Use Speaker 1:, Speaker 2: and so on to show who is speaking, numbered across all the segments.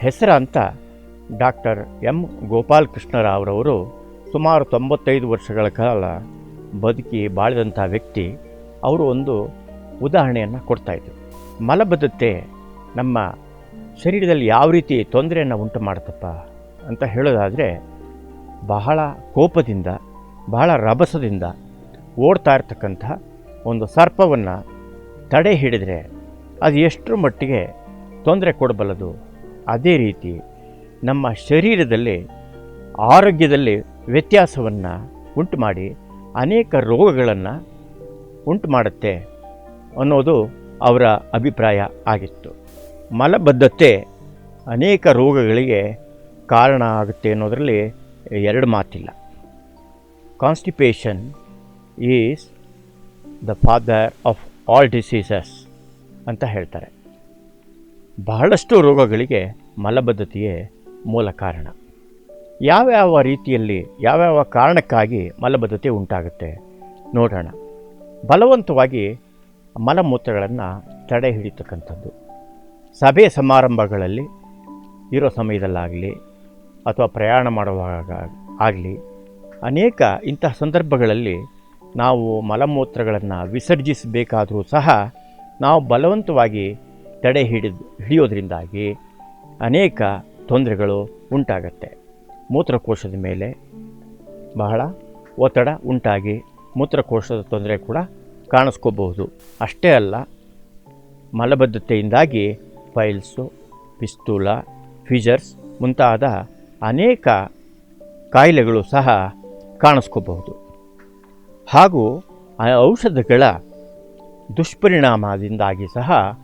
Speaker 1: ಹೆಸರಾಂತ doctor M ಗೋಪಾಲಕೃಷ್ಣರಾವ್ರವರು ಸುಮಾರು ತೊಂಬತ್ತೈದು ವರ್ಷಗಳ ಕಾಲ ಬದುಕಿ ಬಾಳಿದಂಥ ವ್ಯಕ್ತಿ. ಅವರು ಒಂದು ಉದಾಹರಣೆಯನ್ನು ಕೊಡ್ತಾಯಿದ್ರು ಮಲಬದ್ಧತೆ ನಮ್ಮ ಶರೀರದಲ್ಲಿ ಯಾವ ರೀತಿ ತೊಂದರೆಯನ್ನು ಉಂಟು ಮಾಡುತ್ತಪ್ಪ ಅಂತ ಹೇಳೋದಾದರೆ, ಬಹಳ ಕೋಪದಿಂದ, ಬಹಳ ರಭಸದಿಂದ ಓಡ್ತಾ ಇರ್ತಕ್ಕಂಥ ಒಂದು ಸರ್ಪವನ್ನು ತಡೆ ಹಿಡಿದರೆ ಅದು ಎಷ್ಟರ ಮಟ್ಟಿಗೆ ತೊಂದರೆ ಕೊಡಬಲ್ಲದು ಅದೇ ರೀತಿ ನಮ್ಮ ಶರೀರದಲ್ಲಿ, ಆರೋಗ್ಯದಲ್ಲಿ ವ್ಯತ್ಯಾಸವನ್ನು ಉಂಟು ಮಾಡಿ ಅನೇಕ ರೋಗಗಳನ್ನು ಉಂಟು ಮಾಡುತ್ತೆ ಅನ್ನೋದು ಅವರ ಅಭಿಪ್ರಾಯ ಆಗಿತ್ತು. ಮಲಬದ್ಧತೆ ಅನೇಕ ರೋಗಗಳಿಗೆ ಕಾರಣ ಆಗುತ್ತೆ ಅನ್ನೋದರಲ್ಲಿ ಎರಡು ಮಾತಿಲ್ಲ. Constipation is the father of all diseases ಅಂತ ಹೇಳ್ತಾರೆ. ಬಹಳಷ್ಟು ರೋಗಗಳಿಗೆ ಮಲಬದ್ಧತೆಯೇ ಮೂಲ ಕಾರಣ. ಯಾವ್ಯಾವ ರೀತಿಯಲ್ಲಿ, ಯಾವ್ಯಾವ ಕಾರಣಕ್ಕಾಗಿ ಮಲಬದ್ಧತೆ ಉಂಟಾಗುತ್ತೆ ನೋಡೋಣ. ಬಲವಂತವಾಗಿ ಮಲಮೂತ್ರಗಳನ್ನು ತಡೆ ಹಿಡಿತಕ್ಕಂಥದ್ದು ಸಭೆ ಸಮಾರಂಭಗಳಲ್ಲಿ ಇರೋ ಸಮಯದಲ್ಲಾಗಲಿ ಅಥವಾ ಪ್ರಯಾಣ ಮಾಡುವಾಗ ಆಗಲಿ ಅನೇಕ ಇಂತಹ ಸಂದರ್ಭಗಳಲ್ಲಿ ನಾವು ಮಲಮೂತ್ರಗಳನ್ನು ವಿಸರ್ಜಿಸಬೇಕಾದರೂ ಸಹ ನಾವು ಬಲವಂತವಾಗಿ ತಡೆ ಹಿಡಿದು, ಹಿಡಿಯೋದ್ರಿಂದಾಗಿ ಅನೇಕ ತೊಂದರೆಗಳು ಉಂಟಾಗತ್ತೆ. ಮೂತ್ರಕೋಶದ ಮೇಲೆ ಬಹಳ ಒತ್ತಡ ಉಂಟಾಗಿ ಮೂತ್ರಕೋಶದ ತೊಂದರೆ ಕೂಡ ಕಾಣಿಸ್ಕೋಬಹುದು. ಅಷ್ಟೇ ಅಲ್ಲ, ಮಲಬದ್ಧತೆಯಿಂದಾಗಿ ಫೈಲ್ಸು ಪಿಸ್ತೂಲ ಫಿಜರ್ಸ್ ಮುಂತಾದ ಅನೇಕ ಕಾಯಿಲೆಗಳು ಸಹ ಕಾಣಿಸ್ಕೋಬಹುದು. ಹಾಗೂ ಆ ಔಷಧಗಳ ದುಷ್ಪರಿಣಾಮದಿಂದಾಗಿ ಸಹ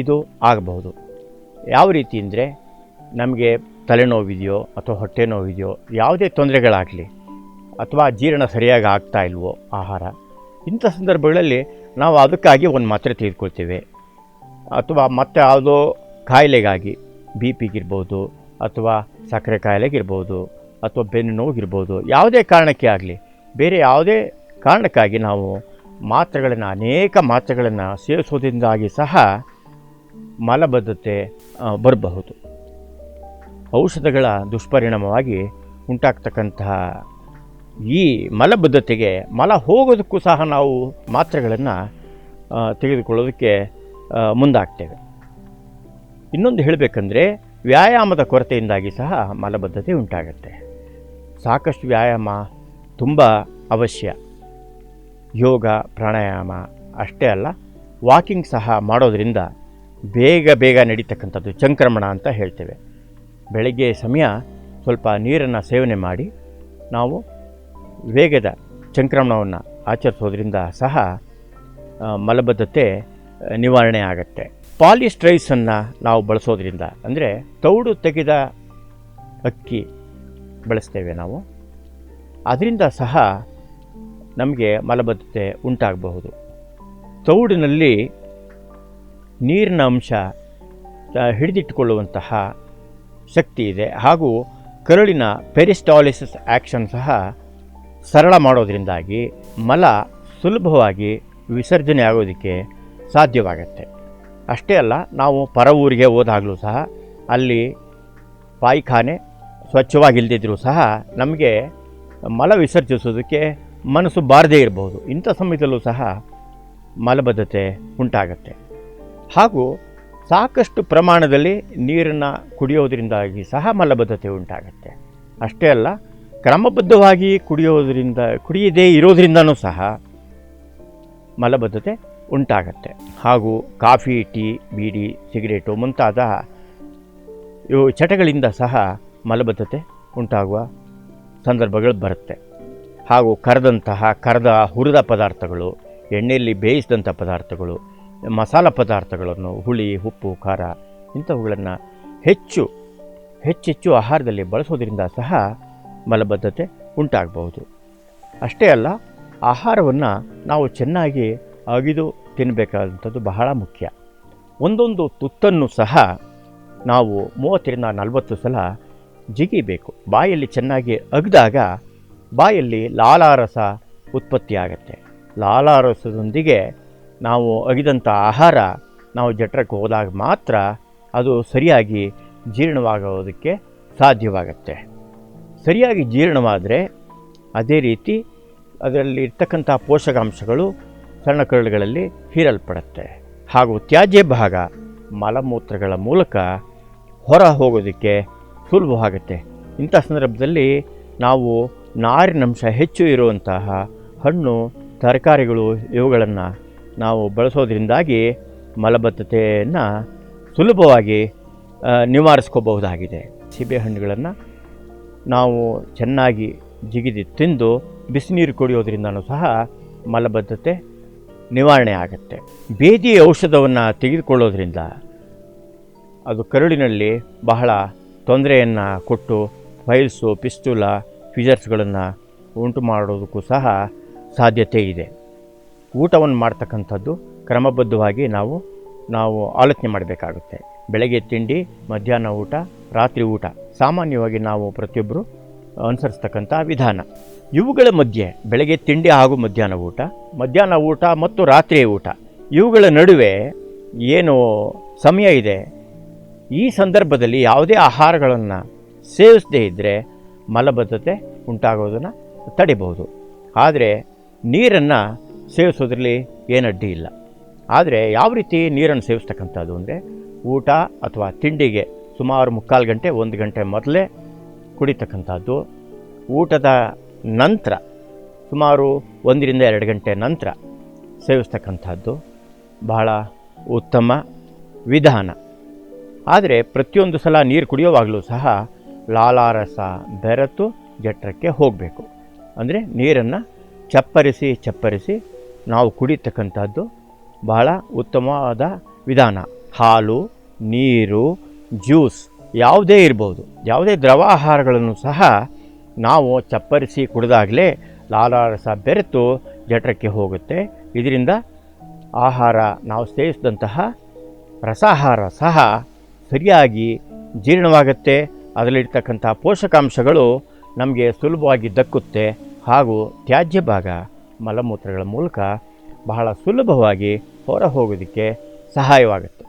Speaker 1: ಇದು ಆಗಬಹುದು. ಯಾವ ರೀತಿ ಅಂದರೆ ನಮಗೆ ತಲೆನೋವಿದೆಯೋ ಅಥವಾ ಹೊಟ್ಟೆ ನೋವಿದೆಯೋ ಯಾವುದೇ ತೊಂದರೆಗಳಾಗಲಿ ಅಥವಾ ಜೀರ್ಣ ಸರಿಯಾಗಿ ಆಗ್ತಾ ಇಲ್ವೋ ಆಹಾರ, ಇಂಥ ಸಂದರ್ಭಗಳಲ್ಲಿ ನಾವು ಅದಕ್ಕಾಗಿ ಒಂದು ಮಾತ್ರೆ ತೆಗೆದುಕೊಳ್ತೇವೆ. ಅಥವಾ ಮತ್ತೆ ಯಾವುದೋ ಕಾಯಿಲೆಗಾಗಿ ಬಿ ಪಿಗಿರ್ಬೋದು ಅಥವಾ ಸಕ್ಕರೆ ಕಾಯಿಲೆಗಿರ್ಬೋದು ಅಥವಾ ಬೆನ್ನು ನೋವಿಗಿರ್ಬೋದು ಯಾವುದೇ ಕಾರಣಕ್ಕೆ ಆಗಲಿ, ಬೇರೆ ಯಾವುದೇ ಕಾರಣಕ್ಕಾಗಿ ನಾವು ಮಾತ್ರೆಗಳನ್ನು, ಅನೇಕ ಮಾತ್ರೆಗಳನ್ನು ಸೇವಿಸೋದ್ರಿಂದಾಗಿ ಸಹ ಮಲಬದ್ಧತೆ ಬರಬಹುದು. ಔಷಧಗಳ ದುಷ್ಪರಿಣಾಮವಾಗಿ ಉಂಟಾಗ್ತಕ್ಕಂತಹ ಈ ಮಲಬದ್ಧತೆಗೆ ಮಲ ಹೋಗೋದಕ್ಕೂ ಸಹ ನಾವು ಮಾತ್ರೆಗಳನ್ನು ತೆಗೆದುಕೊಳ್ಳೋದಕ್ಕೆ ಮುಂದಾಗ್ತೇವೆ. ಇನ್ನೊಂದು ಹೇಳಬೇಕಂದ್ರೆ ವ್ಯಾಯಾಮದ ಕೊರತೆಯಿಂದಾಗಿ ಸಹ ಮಲಬದ್ಧತೆ ಉಂಟಾಗುತ್ತೆ. ಸಾಕಷ್ಟು ವ್ಯಾಯಾಮ ತುಂಬ ಅವಶ್ಯ. ಯೋಗ, ಪ್ರಾಣಾಯಾಮ ಅಷ್ಟೇ ಅಲ್ಲ, ವಾಕಿಂಗ್ ಸಹ ಮಾಡೋದರಿಂದ ಬೇಗ ಬೇಗ ನಡೀತಕ್ಕಂಥದ್ದು ಚಂಕ್ರಮಣ ಅಂತ ಹೇಳ್ತೇವೆ. ಬೆಳಗ್ಗೆ ಸಮಯ ಸ್ವಲ್ಪ ನೀರನ್ನು ಸೇವನೆ ಮಾಡಿ ನಾವು ವೇಗದ ಸಂಕ್ರಮಣವನ್ನು ಆಚರಿಸೋದ್ರಿಂದ ಸಹ ಮಲಬದ್ಧತೆ ನಿವಾರಣೆ ಆಗುತ್ತೆ. ಪಾಲಿಸ್ಟ್ರೈಸನ್ನು ನಾವು ಬಳಸೋದ್ರಿಂದ ಅಂದರೆ ತೌಡು ತೆಗೆದ ಅಕ್ಕಿ ಬಳಸ್ತೇವೆ ನಾವು. ಅದರಿಂದ ಸಹ ನಮಗೆ ಮಲಬದ್ಧತೆ ಉಂಟಾಗಬಹುದು. ತೌಡಿನಲ್ಲಿ ನೀರಿನ ಅಂಶ ಹಿಡಿದಿಟ್ಟುಕೊಳ್ಳುವಂತಹ ಶಕ್ತಿ ಇದೆ. ಹಾಗೂ ಕರುಳಿನ ಪೆರಿಸ್ಟಾಲಿಸಿಸ್ ಆ್ಯಕ್ಷನ್ ಸಹ ಸರಳ ಮಾಡೋದರಿಂದಾಗಿ ಮಲ ಸುಲಭವಾಗಿ ವಿಸರ್ಜನೆ ಆಗೋದಕ್ಕೆ ಸಾಧ್ಯವಾಗುತ್ತೆ. ಅಷ್ಟೇ ಅಲ್ಲ, ನಾವು ಪರ ಊರಿಗೆ ಹೋದಾಗಲೂ ಸಹ ಅಲ್ಲಿ ಪಾಯಿಖಾನೆ ಸ್ವಚ್ಛವಾಗಿಲ್ಲದಿದ್ದರೂ ಸಹ ನಮಗೆ ಮಲ ವಿಸರ್ಜಿಸೋದಕ್ಕೆ ಮನಸ್ಸು ಬಾರದೇ ಇರಬಹುದು ಇಂಥ ಸಮಯದಲ್ಲೂ ಸಹ ಮಲಬದ್ಧತೆ ಉಂಟಾಗತ್ತೆ. ಹಾಗೂ ಸಾಕಷ್ಟು ಪ್ರಮಾಣದಲ್ಲಿ ನೀರನ್ನು ಕುಡಿಯೋದರಿಂದಾಗಿ ಸಹ ಮಲಬದ್ಧತೆ ಉಂಟಾಗುತ್ತೆ. ಅಷ್ಟೇ ಅಲ್ಲ, ಕ್ರಮಬದ್ಧವಾಗಿ ಕುಡಿಯೋದರಿಂದ, ಕುಡಿಯದೇ ಇರೋದರಿಂದನೂ ಸಹ ಮಲಬದ್ಧತೆ ಉಂಟಾಗತ್ತೆ. ಹಾಗೂ ಕಾಫಿ, ಟೀ, ಬೀಡಿ, ಸಿಗರೇಟು ಮುಂತಾದ ಇವು ಚಟಗಳಿಂದ ಸಹ ಮಲಬದ್ಧತೆ ಉಂಟಾಗುವ ಸಂದರ್ಭಗಳು ಬರುತ್ತೆ. ಹಾಗೂ ಕರೆದಂತಹ, ಕರೆದ ಹುರಿದ ಪದಾರ್ಥಗಳು, ಎಣ್ಣೆಯಲ್ಲಿ ಬೇಯಿಸಿದಂಥ ಪದಾರ್ಥಗಳು ಮಸಾಲ ಪದಾರ್ಥಗಳನ್ನು, ಹುಳಿ, ಉಪ್ಪು, ಖಾರ ಇಂಥವುಗಳನ್ನು ಹೆಚ್ಚು, ಹೆಚ್ಚೆಚ್ಚು ಆಹಾರದಲ್ಲಿ ಬಳಸೋದ್ರಿಂದ ಸಹ ಮಲಬದ್ಧತೆ ಉಂಟಾಗಬಹುದು. ಅಷ್ಟೇ ಅಲ್ಲ, ಆಹಾರವನ್ನು ನಾವು ಚೆನ್ನಾಗಿ ಅಗಿದು ತಿನ್ನಬೇಕಾದಂಥದ್ದು ಬಹಳ ಮುಖ್ಯ. ಒಂದೊಂದು ತುತ್ತನ್ನು ಸಹ ನಾವು ಮೂವತ್ತರಿಂದ ನಲವತ್ತು ಸಲ ಜಿಗಿಬೇಕು. ಬಾಯಲ್ಲಿ ಚೆನ್ನಾಗಿ ಅಗ್ದಾಗ ಬಾಯಲ್ಲಿ ಲಾಲಾರಸ ಉತ್ಪತ್ತಿಯಾಗತ್ತೆ. ಲಾಲಾರಸದೊಂದಿಗೆ ನಾವು ಅಗಿದಂಥ ಆಹಾರ ನಾವು ಜಠರಕ್ಕೆ ಹೋದಾಗ ಮಾತ್ರ ಅದು ಸರಿಯಾಗಿ ಜೀರ್ಣವಾಗೋದಕ್ಕೆ ಸಾಧ್ಯವಾಗತ್ತೆ. ಸರಿಯಾಗಿ ಜೀರ್ಣವಾದರೆ ಅದೇ ರೀತಿ ಅದರಲ್ಲಿ ಇರ್ತಕ್ಕಂಥ ಪೋಷಕಾಂಶಗಳು ಸಣ್ಣ ಕರುಳುಗಳಲ್ಲಿ ಹೀರಲ್ಪಡುತ್ತೆ. ಹಾಗೂ ತ್ಯಾಜ್ಯ ಭಾಗ ಮಲಮೂತ್ರಗಳ ಮೂಲಕ ಹೊರ ಹೋಗೋದಕ್ಕೆ ಸುಲಭವಾಗುತ್ತೆ ಇಂಥ ಸಂದರ್ಭದಲ್ಲಿ ನಾವು ನಾರಿನಂಶ ಹೆಚ್ಚು ಇರುವಂತಹ ಹಣ್ಣು, ತರಕಾರಿಗಳು ಇವುಗಳನ್ನು ನಾವು ಬಳಸೋದ್ರಿಂದಾಗಿ ಮಲಬದ್ಧತೆಯನ್ನು ಸುಲಭವಾಗಿ ನಿವಾರಿಸ್ಕೋಬಹುದಾಗಿದೆ. ಸೀಬೆಹಣ್ಣುಗಳನ್ನು ನಾವು ಚೆನ್ನಾಗಿ ಜಿಗಿದು ತಿಂದು ಬಿಸಿನೀರು ಕುಡಿಯೋದ್ರಿಂದನೂ ಸಹ ಮಲಬದ್ಧತೆ ನಿವಾರಣೆ ಆಗುತ್ತೆ. ಬೇದಿ ಔಷಧವನ್ನು ತೆಗೆದುಕೊಳ್ಳೋದ್ರಿಂದ ಅದು ಕರುಳಿನಲ್ಲಿ ಬಹಳ ತೊಂದರೆಯನ್ನು ಕೊಟ್ಟು ಫೈಲ್ಸು ಪಿಸ್ತೂಲ ಫಿಜರ್ಸ್ಗಳನ್ನು ಉಂಟು ಮಾಡೋದಕ್ಕೂ ಸಹ ಸಾಧ್ಯತೆ ಇದೆ ಊಟವನ್ನು ಮಾಡ್ತಕ್ಕಂಥದ್ದು ಕ್ರಮಬದ್ಧವಾಗಿ ನಾವು ನಾವು ಆಲೋಚನೆ ಮಾಡಬೇಕಾಗುತ್ತೆ. ಬೆಳಗ್ಗೆ ತಿಂಡಿ, ಮಧ್ಯಾಹ್ನ ಊಟ, ರಾತ್ರಿ ಊಟ. ಸಾಮಾನ್ಯವಾಗಿ ನಾವು ಪ್ರತಿಯೊಬ್ಬರು ಅನುಸರಿಸ್ತಕ್ಕಂಥ ವಿಧಾನ. ಇವುಗಳ ಮಧ್ಯೆ ಬೆಳಗ್ಗೆ ತಿಂಡಿ ಹಾಗೂ ಮಧ್ಯಾಹ್ನ ಊಟ ಮಧ್ಯಾಹ್ನ ಊಟ ಮತ್ತು ರಾತ್ರಿ ಊಟ. ಇವುಗಳ ನಡುವೆ ಏನು ಸಮಯ ಇದೆ? ಈ ಸಂದರ್ಭದಲ್ಲಿ ಯಾವುದೇ ಆಹಾರಗಳನ್ನು ಸೇವಿಸದೇ ಇದ್ದರೆ ಮಲಬದ್ಧತೆ ಉಂಟಾಗೋದನ್ನು ತಡಿಬಹುದು. ಆದರೆ ನೀರನ್ನು ಸೇವಿಸೋದ್ರಲ್ಲಿ ಏನು ಅಡ್ಡಿ ಇಲ್ಲ. ಆದರೆ ಯಾವ ರೀತಿ ನೀರನ್ನು ಸೇವಿಸ್ತಕ್ಕಂಥದ್ದು ಅಂದರೆ ಊಟ ಅಥವಾ ತಿಂಡಿಗೆ ಸುಮಾರು ಮುಕ್ಕಾಲು ಗಂಟೆ, ಒಂದು ಗಂಟೆ ಮೊದಲೇ ಕುಡಿತಕ್ಕಂಥದ್ದು. ಊಟದ ನಂತರ ಸುಮಾರು ಒಂದರಿಂದ ಎರಡು ಗಂಟೆ ನಂತರ ಸೇವಿಸ್ತಕ್ಕಂಥದ್ದು ಬಹಳ ಉತ್ತಮ ವಿಧಾನ. ಆದರೆ ಪ್ರತಿಯೊಂದು ಸಲ ನೀರು ಕುಡಿಯೋವಾಗಲೂ ಸಹ ಲಾಲಾರಸ ಬೆರೆತು ಜಠರಕ್ಕೆ ಹೋಗಬೇಕು. ಅಂದರೆ ನೀರನ್ನು ಚಪ್ಪರಿಸಿ ಚಪ್ಪರಿಸಿ ನಾವು ಕುಡಿತಕ್ಕಂಥದ್ದು ಬಹಳ ಉತ್ತಮವಾದ ವಿಧಾನ. ಹಾಲು, ನೀರು, ಜ್ಯೂಸ್ ಯಾವುದೇ ಇರ್ಬೋದು. ಯಾವುದೇ ದ್ರವ ಆಹಾರಗಳನ್ನು ಸಹ ನಾವು ಚಪ್ಪರಿಸಿ ಕುಡಿದಾಗಲೇ ಲಾಲಾರಸ ಬೆರೆತು ಜಠರಕ್ಕೆ ಹೋಗುತ್ತೆ. ಇದರಿಂದ ಆಹಾರ ನಾವು ಸೇವಿಸಿದಂತಹ ರಸಾಹಾರ ಸಹ ಸರಿಯಾಗಿ ಜೀರ್ಣವಾಗುತ್ತೆ. ಅದರಲ್ಲಿರ್ತಕ್ಕಂಥ ಪೋಷಕಾಂಶಗಳು ನಮಗೆ ಸುಲಭವಾಗಿ ದಕ್ಕುತ್ತೆ ಹಾಗೂ ತ್ಯಾಜ್ಯ ಭಾಗ ಮಲಮೂತ್ರಗಳ ಮೂಲಕ ಬಹಳ ಸುಲಭವಾಗಿ ಹೊರ ಹೋಗೋದಕ್ಕೆ ಸಹಾಯವಾಗುತ್ತೆ.